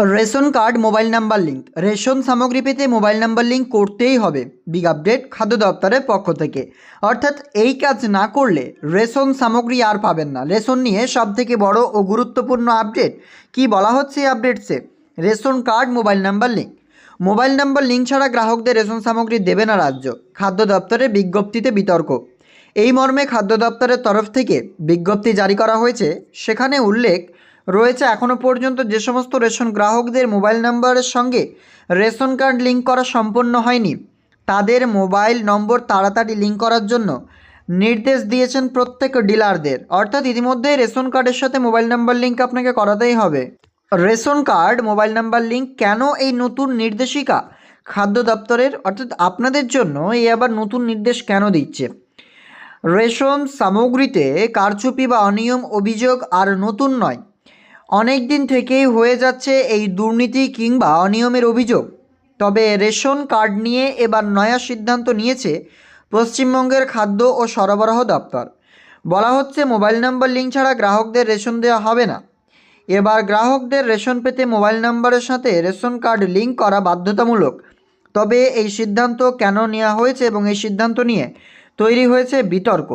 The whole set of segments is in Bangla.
Ration card, mobile number link. Ration সামগ্রী পেতে মোবাইল নাম্বার লিঙ্ক করতেই হবে, বিগ আপডেট খাদ্য দপ্তরের পক্ষ থেকে। অর্থাৎ এই কাজ না করলে রেশন সামগ্রী আর পাবেন না। রেশন নিয়ে সব থেকে বড় ও গুরুত্বপূর্ণ আপডেট কি বলা হচ্ছে এই আপডেটসে? Ration card, mobile number link. Mobile number link ছাড়া গ্রাহকদের রেশন সামগ্রী দেবে না রাজ্য, খাদ্য দপ্তরের বিজ্ঞপ্তিতে বিতর্ক। এই মর্মে খাদ্য দপ্তরের তরফ থেকে বিজ্ঞপ্তি জারি করা হয়েছে। সেখানে উল্লেখ রয়েছে এখনও পর্যন্ত যে সমস্ত রেশন গ্রাহকদের মোবাইল নাম্বারের সঙ্গে রেশন কার্ড লিঙ্ক করা সম্পন্ন হয়নি, তাদের মোবাইল নম্বর তাড়াতাড়ি লিঙ্ক করার জন্য নির্দেশ দিয়েছেন প্রত্যেক ডিলারদের। অর্থাৎ ইতিমধ্যে রেশন কার্ডের সাথে মোবাইল নাম্বার লিঙ্ক আপনাকে করাতেই হবে। Ration card, mobile number link কেন এই নতুন নির্দেশিকা খাদ্য দপ্তরের? অর্থাৎ আপনাদের জন্য এই আবার নতুন নির্দেশ কেন দিচ্ছে? রেশন সামগ্রীতে কারচুপি বা অনিয়ম, অভিযোগ আর নতুন নয়। অনেক দিন থেকেই হয়ে যাচ্ছে এই দুর্নীতি কিংবা অনিয়মের অভিযোগ। তবে রেশন কার্ড নিয়ে এবার নয়া সিদ্ধান্ত নিয়েছে পশ্চিমবঙ্গের খাদ্য ও সরবরাহ দপ্তর। বলা হচ্ছে মোবাইল নাম্বার লিঙ্ক ছাড়া গ্রাহকদের রেশন দেওয়া হবে না। এবার গ্রাহকদের রেশন পেতে মোবাইল নাম্বারের সাথে রেশন কার্ড লিঙ্ক করা বাধ্যতামূলক। তবে এই সিদ্ধান্ত কেন নেওয়া হয়েছে এবং এই সিদ্ধান্ত নিয়ে তৈরি হয়েছে বিতর্ক।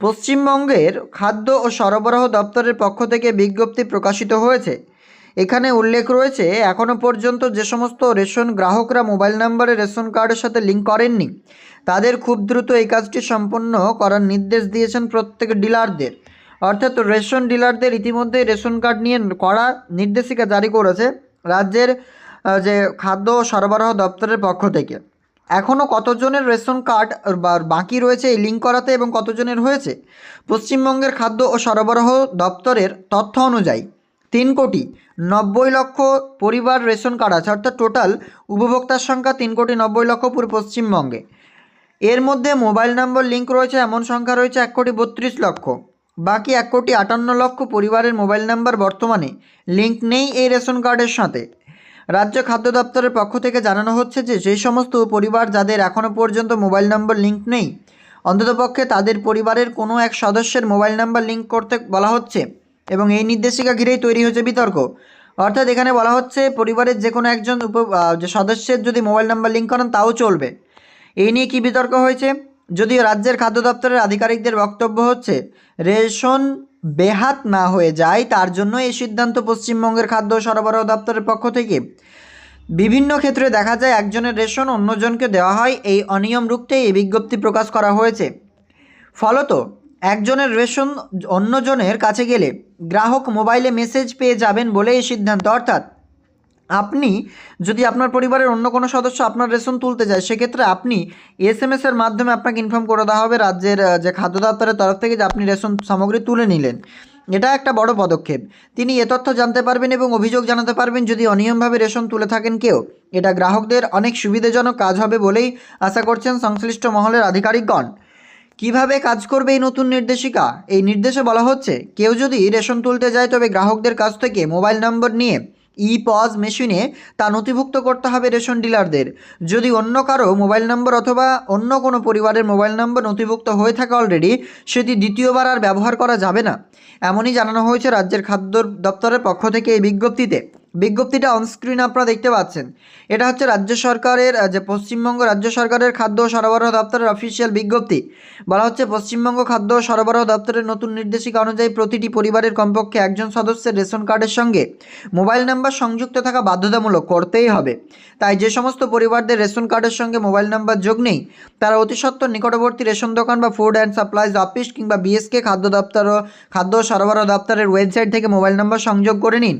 পশ্চিমবঙ্গের খাদ্য ও সরবরাহ দপ্তরের পক্ষ থেকে বিজ্ঞপ্তি প্রকাশিত হয়েছে। এখানে উল্লেখ রয়েছে এখনও পর্যন্ত যে সমস্ত রেশন গ্রাহকরা মোবাইল নাম্বারে রেশন কার্ডের সাথে লিঙ্ক করেননি, তাদের খুব দ্রুত এই কাজটি সম্পন্ন করার নির্দেশ দিয়েছেন প্রত্যেক ডিলারদের। অর্থাৎ রেশন ডিলারদের ইতিমধ্যে রেশন কার্ড নিয়ে কড়া নির্দেশিকা জারি করেছে রাজ্যের যে খাদ্য সরবরাহ দপ্তরের পক্ষ থেকে। এখনও কতজনের রেশন কার্ড বাকি রয়েছে এই লিঙ্ক করাতে এবং কতজনের হয়েছে? পশ্চিমবঙ্গের খাদ্য ও সরবরাহ দপ্তরের তথ্য অনুযায়ী তিন কোটি নব্বই লক্ষ পরিবার রেশন কার্ড আছে, অর্থাৎ টোটাল উপভোক্তার সংখ্যা তিন কোটি নব্বই লক্ষ পুরো পশ্চিমবঙ্গে। এর মধ্যে মোবাইল নম্বর লিঙ্ক রয়েছে, এমন সংখ্যা রয়েছে এক কোটি বত্রিশ লক্ষ। বাকি এক কোটি আটান্ন লক্ষ পরিবারের মোবাইল নাম্বার বর্তমানে লিঙ্ক নেই এই রেশন কার্ডের সাথে। রাজ্য খাদ্য দপ্তরের পক্ষ থেকে জানানো হচ্ছে যে, সেই সমস্ত পরিবার যাদের এখনও পর্যন্ত মোবাইল নম্বর লিঙ্ক নেই অন্ততপক্ষে তাদের পরিবারের কোনো এক সদস্যের মোবাইল নাম্বার লিঙ্ক করতে বলা হচ্ছে এবং এই নির্দেশিকা ঘিরেই তৈরি হয়েছে বিতর্ক। অর্থাৎ এখানে বলা হচ্ছে, পরিবারের যে কোনো একজন উপ সদস্যের যদি মোবাইল নাম্বার লিঙ্ক করেন, তাও চলবে। এই নিয়ে কী বিতর্ক হয়েছে? যদিও রাজ্যের খাদ্য দপ্তরের আধিকারিকদের বক্তব্য হচ্ছে, রেশন বেহাত না হয়ে যায়, তার জন্য এই সিদ্ধান্ত পশ্চিমবঙ্গের খাদ্য সরবরাহ দপ্তরের পক্ষ থেকে। বিভিন্ন ক্ষেত্রে দেখা যায়, একজনের রেশন অন্যজনকে দেওয়া হয়, এই অনিয়ম রুখতে এই বিজ্ঞপ্তি প্রকাশ করা হয়েছে। ফলত, একজনের রেশন অন্যজনের কাছে গেলে গ্রাহক মোবাইলে মেসেজ পেয়ে যাবেন বলে এই সিদ্ধান্ত, অর্থাৎ আপনি যদি আপনার পরিবারের অন্য কোনো সদস্য আপনার রেশন তুলতে যায়, সেক্ষেত্রে আপনি এস এম এসের মাধ্যমে আপনাকে ইনফর্ম করে দেওয়া হবে রাজ্যের যে খাদ্য দপ্তরের তরফ থেকে যে আপনি রেশন সামগ্রী তুলে নিলেন। এটা একটা বড় পদক্ষেপ। তিনি এ তথ্য জানতে পারবেন এবং অভিযোগ জানাতে পারবেন, যদি অনিয়মভাবে রেশন তুলে থাকেন কেউ। এটা গ্রাহকদের অনেক সুবিধাজনক কাজ হবে বলেই আশা করছেন সংশ্লিষ্ট মহলের আধিকারিকগণ। কীভাবে কাজ করবে এই নতুন নির্দেশিকা? এই নির্দেশে বলা হচ্ছে, কেউ যদি রেশন তুলতে যায়, তবে গ্রাহকদের কাছ থেকে মোবাইল নম্বর নিয়ে ই পজ মেশিনে তা নথিভুক্ত করতে হবে রেশন ডিলারদের। যদি অন্য কারও মোবাইল নম্বর অথবা অন্য কোনো পরিবারের মোবাইল নম্বর নথিভুক্ত হয়ে থাকে অলরেডি, সেটি দ্বিতীয়বার আর ব্যবহার করা যাবে না। এমনই জানানো হয়েছে রাজ্যের খাদ্য দপ্তরের পক্ষ থেকে এই বিজ্ঞপ্তিতে। বিজ্ঞপ্তিটা অনস্ক্রিন আপনারা দেখতে পাচ্ছেন। এটা হচ্ছে রাজ্য সরকারের যে পশ্চিমবঙ্গ রাজ্য সরকারের খাদ্য সরবরাহ দপ্তরের অফিসিয়াল বিজ্ঞপ্তি। বলা হচ্ছে পশ্চিমবঙ্গ খাদ্য সরবরাহ দপ্তরের নতুন নির্দেশিকা অনুযায়ী প্রতিটি পরিবারের কমপক্ষে একজন সদস্যের রেশন কার্ডের সঙ্গে মোবাইল নাম্বার সংযুক্ত থাকা বাধ্যতামূলক করতেই হবে। তাই যে সমস্ত পরিবারদের রেশন কার্ডের সঙ্গে মোবাইল নাম্বার যোগ নেই, তারা অতি সত্বর নিকটবর্তী রেশন দোকান বা ফুড অ্যান্ড সাপ্লাইজ অফিস কিংবা বিএসকে খাদ্য দপ্তর খাদ্য সরবরাহ দপ্তরের ওয়েবসাইট থেকে মোবাইল নাম্বার সংযোগ করে নিন।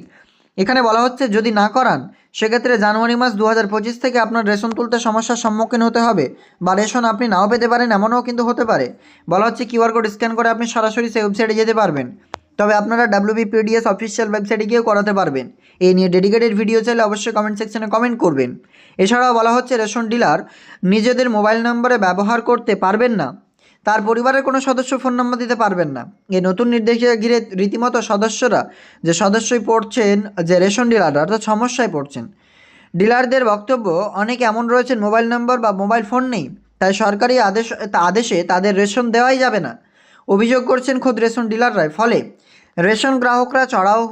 এখানে বলা হচ্ছে যদি না করান, সেক্ষেত্রে জানুয়ারি মাস দু হাজার পঁচিশ থেকে আপনার রেশন তুলতে সমস্যার সম্মুখীন হতে হবে বা রেশন আপনি নাও পেতে পারেন, এমনও কিন্তু হতে পারে। বলা হচ্ছে কিউআর কোড স্ক্যান করে আপনি সরাসরি সেই ওয়েবসাইটে যেতে পারবেন। তবে আপনারা ডাব্লিউবিপিডিএস অফিসিয়াল ওয়েবসাইটে গিয়েও করাতে পারবেন। এই নিয়ে ডেডিকেটেড ভিডিও চাইলে অবশ্যই কমেন্ট সেকশনে কমেন্ট করবেন। এছাড়াও বলা হচ্ছে রেশন ডিলার নিজেদের মোবাইল নম্বরে ব্যবহার করতে পারবেন না। তার পরিবারের কোনো সদস্য ফোন নম্বর দিতে পারবেন না। এই নতুন নির্দেশে ঘিরে রীতিমতো সদস্যরা যে সদস্যই পড়ছেন, যে রেশন ডিলাররা, অর্থাৎ সমস্যায় পড়ছেন। ডিলারদের বক্তব্য, অনেকে এমন রয়েছেন, মোবাইল নম্বর বা মোবাইল ফোন নেই, তাই সরকারি আদেশ, আদেশে তাদের রেশন দেওয়াই যাবে না। অভিযোগ করছেন খোদ রেশন ডিলাররাই, ফলে রেশন গ্রাহকরা চড়াও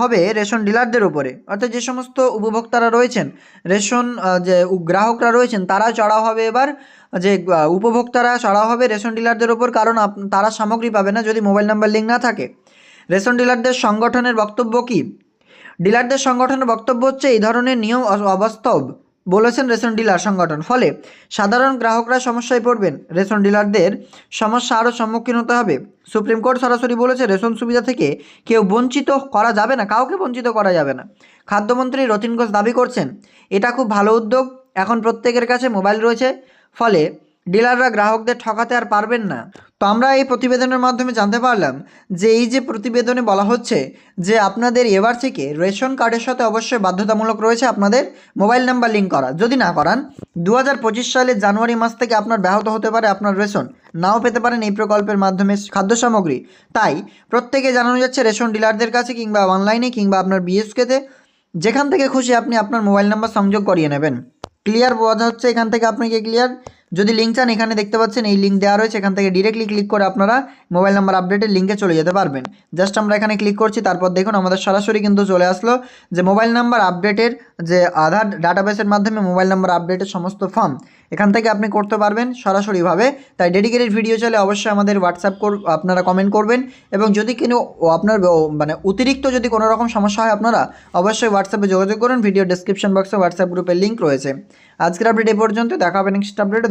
হবে রেশন ডিলারদের উপরে। অর্থাৎ যে সমস্ত উপভোক্তারা রয়েছেন, রেশন যে গ্রাহকরা রয়েছেন, তারা চড়াও হবে এবার। যে উপভোক্তারা চড়াও হবে রেশন ডিলারদের ওপর, কারণ তারা সামগ্রী পাবে না যদি মোবাইল নাম্বার লিঙ্ক না থাকে। রেশন ডিলারদের সংগঠনের বক্তব্য কী? ডিলারদের সংগঠনের বক্তব্য হচ্ছে, এই ধরনের নিয়ম অবাস্তব বলেছেন রেশন ডিলার সংগঠন। ফলে সাধারণ গ্রাহকরা সমস্যায় পড়বেন। রেশন ডিলারদের সমস্যা আরও সম্মুখীন হতে হবে। সুপ্রিম কোর্ট সরাসরি বলেছে, রেশন সুবিধা থেকে কেউ বঞ্চিত করা যাবে না, কাউকে বঞ্চিত করা যাবে না। খাদ্যমন্ত্রী রতিন ঘোষ দাবি করছেন, এটা খুব ভালো উদ্যোগ। এখন প্রত্যেকের কাছে মোবাইল রয়েছে। ফলে ডিলাররা গ্রাহকদের ঠকাতে আর পারবেন না। তো আমরা এই প্রতিবেদনের মাধ্যমে জানতে পারলাম যে এই যে প্রতিবেদনে বলা হচ্ছে যে আপনাদের এবার থেকে রেশন কার্ডের সাথে অবশ্যই বাধ্যতামূলক রয়েছে আপনাদের মোবাইল নাম্বার লিঙ্ক করা। যদি না করান দু হাজার পঁচিশ সালের জানুয়ারি মাস থেকে আপনার ব্যাহত হতে পারে আপনার রেশন। নাও পেতে পারেন এই প্রকল্পের মাধ্যমে খাদ্য সামগ্রী তাই প্রত্যেকে জানানো যাচ্ছে রেশন ডিলারদের কাছে কিংবা অনলাইনে কিংবা আপনার বিএসকেতে যেখান থেকে খুশি আপনি আপনার মোবাইল নাম্বার সংযোগ করিয়ে নেবেন। ক্লিয়ার বোঝা হচ্ছে এখান থেকে আপনাকে ক্লিয়ার যদি লিঙ্ক চান, এখানে দেখতে পাচ্ছেন, এই লিঙ্ক দেওয়া রয়েছে, এখান থেকে ডিরেক্টলি ক্লিক করে আপনারা মোবাইল নাম্বার আপডেটের লিঙ্কে চলে যেতে পারবেন। জাস্ট আমরা এখানে ক্লিক করছি, তারপর দেখুন আমাদের সরাসরি কিন্তু চলে আসলো যে মোবাইল নাম্বার আপডেটের যে আধার ডাটাবেসের মাধ্যমে মোবাইল নাম্বার আপডেটের সমস্ত ফর্ম এখান থেকে আপনি করতে পারবেন সরাসরিভাবে। তাই ডেডিকেটেড ভিডিও চলে অবশ্যই আমাদের হোয়াটসঅ্যাপ কর আপনারা কমেন্ট করবেন এবং যদি কেন আপনার মানে অতিরিক্ত যদি কোনো রকম সমস্যা হয় আপনারা অবশ্যই হোয়াটসঅ্যাপে যোগাযোগ করুন। ভিডিও ডেসক্রিপশন বক্সে হোয়াটসঅ্যাপ গ্রুপের লিঙ্ক রয়েছে। আজকের আপডেট এ পর্যন্ত। দেখা হবে নেক্সট আপডেটে